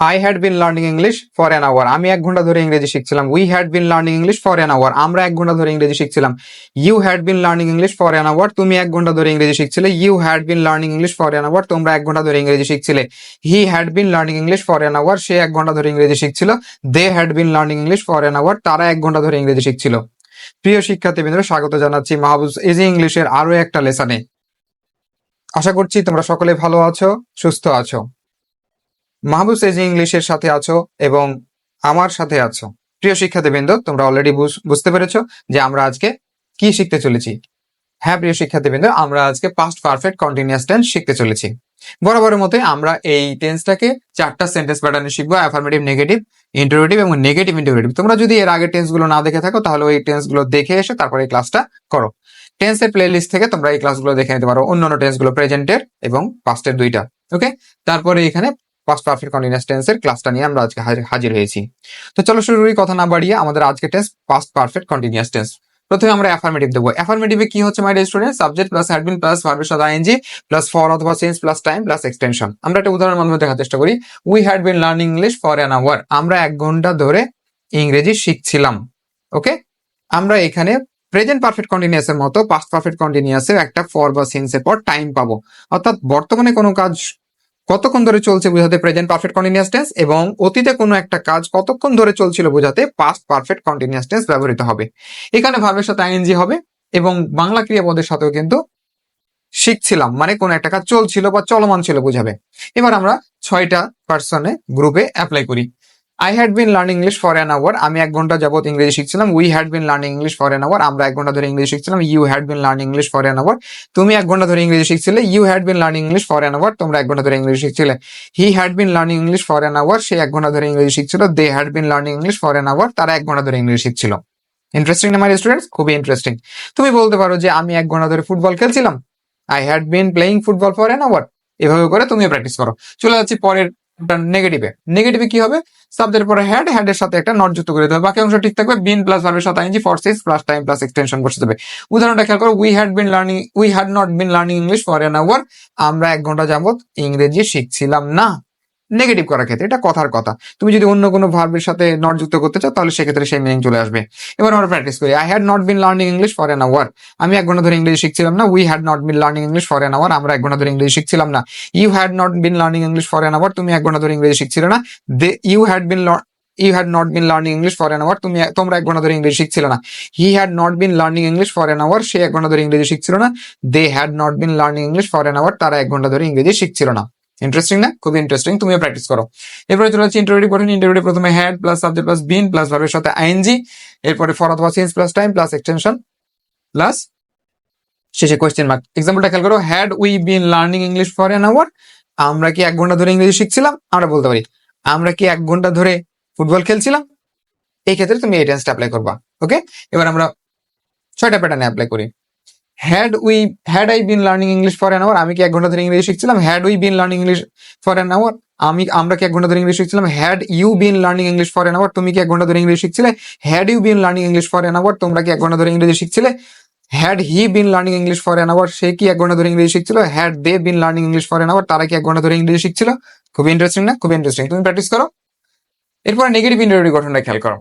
I had been learning English for an hour আমি এক ঘণ্টা ধরে ইংরেজি শিখছিলাম। We had been learning English for an hour আমরা এক ঘণ্টা ধরে ইংরেজি শিখছিলাম। You had been learning English for an hour তুমি এক ঘণ্টা ধরে ইংরেজি শিখছিলে। You had been learning English for an hour তোমরা এক ঘণ্টা ধরে ইংরেজি শিখছিলে। He had been learning English for an hour সে এক ঘণ্টা ধরে ইংরেজি শিখছিল। They had been learning English for an hour তারা এক ঘণ্টা ধরে ইংরেজি শিখছিল। প্রিয় শিক্ষার্থীবৃন্দ, স্বাগত জানাচ্ছি মাহবুজ ইজি ইংলিশের আরও একটা লেসনে। আশা করছি তোমরা সকলে ভালো আছো, সুস্থ আছো। মাহবুব এজি ইংলিশের সাথে আছো এবং আমার সাথে আছো। প্রিয় শিক্ষার্থীবৃন্দ, তোমরা অলরেডি বুঝতে পেরেছ যে আমরা আজকে কি শিখতে চলেছি। হ্যাঁ প্রিয় শিক্ষার্থীবৃন্দ, আমরা আজকে পাস্ট পারফেক্ট কন্টিনিউয়াস টেন্স শিখতে চলেছি। বরাবরের মতে আমরা এই টেন্সটাকে চারটা সেন্টেন্স প্যাটার্নে শিখব অ্যাফার্মেটিভ নেগেটিভ ইন্টারোগেটিভ এবং নেগেটিভ ইন্টারোগেটিভ তোমরা যদি এর আগে টেন্সগুলো না দেখে থাকো, তাহলে ওই টেন্সগুলো দেখে এসে তারপরে এই ক্লাসটা করো। টেন্সের প্লে লিস্ট থেকে তোমরা এই ক্লাসগুলো দেখে নিতে পারো। অন্যান্য টেন্সগুলো প্রেজেন্টের এবং পাস্টের দুইটা ওকে তারপরে এখানে পাস্ট পারফেক্ট কন্টিনিউয়াস টেন্সের ক্লাসটা নিয়ে আমরা আজকে হাজির- হয়েছি। তো চলো শুরু করি, কথা না বাড়িয়ে আমাদের আজকে tense past perfect continuous tense প্রথমে আমরা অ্যাফার্মেটিভ দেবো। অ্যাফার্মেটিভে কি হচ্ছে my student subject plus had been plus ভার্বের সাথে আইএনজি প্লাস ফর অথবা since plus time plus extension আমরা একটা উদাহরণের মাধ্যমে দেখার চেষ্টা করি। We had been learning English for an hour আমরা এক ঘণ্টা ধরে ইংরেজি শিখছিলাম। ওকে আমরা এখানে প্রেজেন্ট পারফেক্ট কন্টিনিউয়াস এর মতো পাস্ট পারফেক্ট কন্টিনিউয়াস এর একটা ফর বা সিন্স এর পর টাইম পাবো। অর্থাৎ বর্তমানে কোনো কাজ কতক্ষণ ধরে চলছে বোঝাতে প্রেজেন্ট পারফেক্ট কন্টিনিউয়াস টেন্স এবং অতীতে কোনো একটা কাজ কতক্ষণ ধরে চলছিল বোঝাতে পাস্ট পারফেক্ট কন্টিনিউয়াস টেন্স ব্যবহৃত হবে। এখানে ভাবের সাথে আইএনজি হবে এবং বাংলা ক্রিয়াপদের সাথেও কিন্তু শিখছিলাম মানে কোন একটা কাজ চলছিল বা চলমান ছিল বোঝাবে। এবার আমরা ছয়টা পার্সনে গ্রুপে অ্যাপ্লাই করি। I had been learning English for an hour আমি এক ঘণ্টা যাবত ইংরেজি শিখছিলাম। We had been learning English for an hour আমরা এক ঘণ্টা ধরে ইংরেজি শিখছিলাম। You had been learning English for an hour তুমি এক ঘণ্টা ধরে ইংরেজি শিখছিলে। You had been learning English for an hour তোমরা এক ঘণ্টা ধরে ইংরেজি শিখছিলে। He had been learning English for an hour সে এক ঘণ্টা ধরে ইংরেজি শিখছিল। They had been learning English for an hour তারা এক ঘণ্টা ধরে ইংরেজি শিখছিল। ইন্টারেস্টিং আমার স্টুডেন্টস খুবই ইন্টারেস্টিং তুমি বলতে পারো যে আমি এক ঘণ্টা ধরে ফুটবল খেলছিলাম। I had been playing football for an hour এভাবে করে তুমি প্র্যাকটিস করো। চলে যাচ্ছি পরের নেগেটিভে নেগেটিভে কি হবে? সাবজেক্টের পরে হ্যাড হ্যাডের সাথে একটা নট যুক্ত করে দিতে হবে বাকি অংশ ঠিক থাকবে বিন প্লাস ভার্বের সাথে ING for since plus time plus extension বসে দেবে। উদাহরণটা খেয়াল করো we had been learning we had not been learning English for an hour আমরা এক ঘণ্টা যাবত ইংরেজি শিখছিলাম না। নেগেটিভ করার ক্ষেত্রে, এটা কথার কথা। তুমি যদি অন্য কোনো ভার্বের সাথে নট যুক্ত করতে চাও, তাহলে সেক্ষেত্রে সেই মিনিং চলে আসবে। এবার আমরা প্র্যাকটিস করি। I had not been learning English for an hour আমি এক ঘণ্টা ধরে ইংরেজি শিখছিলাম না। We had not been learning English for an hour আমরা এক ঘণ্টা ধরে ইংরেজি শিখছিলাম না। You had not been learning English for an hour তুমি এক ঘণ্টা ধরে ইংরেজি শিখছিলে না। They you had been you had not been learning English for an hour তুমি, তোমরা এক ঘণ্টা ধরে ইংরেজি শিখছিল না। He had not been learning English for an hour সে এক ঘণ্টা ধরে ইংরেজি শিখছিল না। They had not been learning English for an hour তারা এক ঘণ্টা ধরে ইংরেজি শিখছিল না। ইন্টারেস্টিং না? খুবই ইন্টারেস্টিং তুমিও প্র্যাকটিস করো। এরপরে চলে যাচ্ছে ইন্টারভিউ গঠন ইন্টারভিউ প্রথমে had plus subject plus been plus ভার্বের সাথে আইএনজি এরপরে ফর অথবা since plus time plus extension plus শেষে কোয়েশ্চেন মার্ক এক্সাম্পলটা খেয়াল করো। Had we been learning English for an hour আমরা কি এক ঘণ্টা ধরে ইংরেজি শিখছিলাম? আমরা বলতে পারি, আমরা কি এক ঘণ্টা ধরে ফুটবল খেলছিলাম? এই ক্ষেত্রে তুমি এই টেন্সটা অ্যাপ্লাই করবা। ওকে এবার আমরা ছয়টা প্যাটার্নে অ্যাপ্লাই করি। Had we had I been learning English for an hour আমি কি এক ঘণ্টা ধরে ইংরেজি শিখছিলাম? Had we been learning English for an hour আমি, আমরা কি এক ঘণ্টা ধরে English শিখছিলাম? Had you been learning English for an hour তুমি কি এক ঘণ্টা ধরে English শিখছিলে? Had you been learning English for an hour তোমরা কি এক ঘণ্টা ধরে ইংরেজি শিখছিলে? Had he been learning English for an hour সে কি এক ঘণ্টা ধরে ইংরেজি শিখছিল? Had they been learning English for an hour তারা কি এক ঘণ্টা ধরে ইংরেজি শিখছিল? খুবই ইন্টারেস্টিং না? খুবই ইন্টারেস্টিং তুমি প্র্যাকটিস করো। এরপরে নেগেটিভ ইন্টারভিউ গঠনটা খেয়াল করো।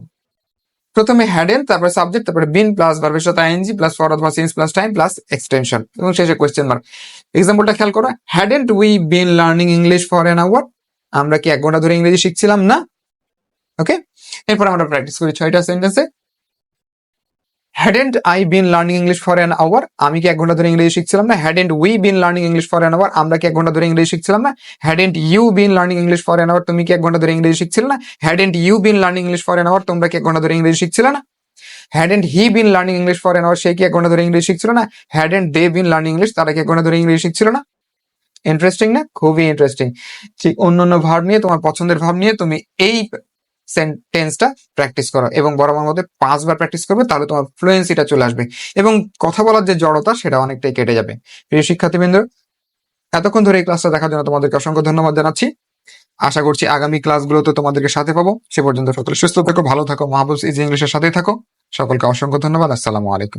প্রথমে হ্যাডেন তারপরে সাবজেক্ট তারপরে বিন প্লাস ভার্বের সাথে আইএনজি প্লাস ফর অথবা since plus time plus extension এবং শেষে কোয়েশ্চেন মার্ক এক্সাম্পলটা খেয়াল করো। Hadn't we been learning English for an hour আমরা কি এক ঘণ্টা ধরে ইংরেজি শিখছিলাম? না। ওকে এরপর আমরা প্র্যাকটিস করি ছয়টা সেন্টেন্সে hadn't I been learning English for an hour আমি কি এক ঘণ্টা ধরে ইংলিশ শিখছিলাম না? Hadn't we been learning English for an hour আমরা কি এক ঘণ্টা ধরে ইংলিশ শিখছিলাম না? Hadn't you been learning English for an hour তুমি কি এক ঘণ্টা ধরে ইংলিশ শিখছিলে না? Hadn't you been learning English for an hour তোমরা কি এক ঘণ্টা ধরে ইংলিশ শিখছিলে না? Hadn't he been learning English for an hour সে কি এক ঘণ্টা ধরে ইংলিশ শিখছিল না? Hadn't they been learning English তারা কি এক ঘণ্টা ধরে ইংলিশ শিখছিল না? ইন্টারেস্টিং না? খুবই ইন্টারেস্টিং ঠিক অন্য অন্য ভাব নিয়ে, তোমার পছন্দের ভাব নিয়ে, তুমি এই সেন্টেন্সটা প্র্যাকটিস করো এবং বরাবর মধ্যে পাঁচবার প্র্যাকটিস করবে, তাহলে তোমার ফ্লুয়েন্সিটা চলে আসবে। এবং কথা বলার যে জড়তা, সেটা অনেকটাই কেটে যাবে। প্রিয় শিক্ষার্থীবৃন্দ, এতক্ষণ ধরে এই ক্লাসটা দেখার জন্য তোমাদেরকে অসংখ্য ধন্যবাদ জানাচ্ছি। আশা করছি আগামী ক্লাসগুলোতে তোমাদেরকে সাথে পাবো। সে পর্যন্ত সকলে সুস্থ থাকো, ভালো থাকো মাহবুব ইজ ইংলিশের সাথেই থাকো। সকলকে অসংখ্য ধন্যবাদ। আসসালামু আলাইকুম।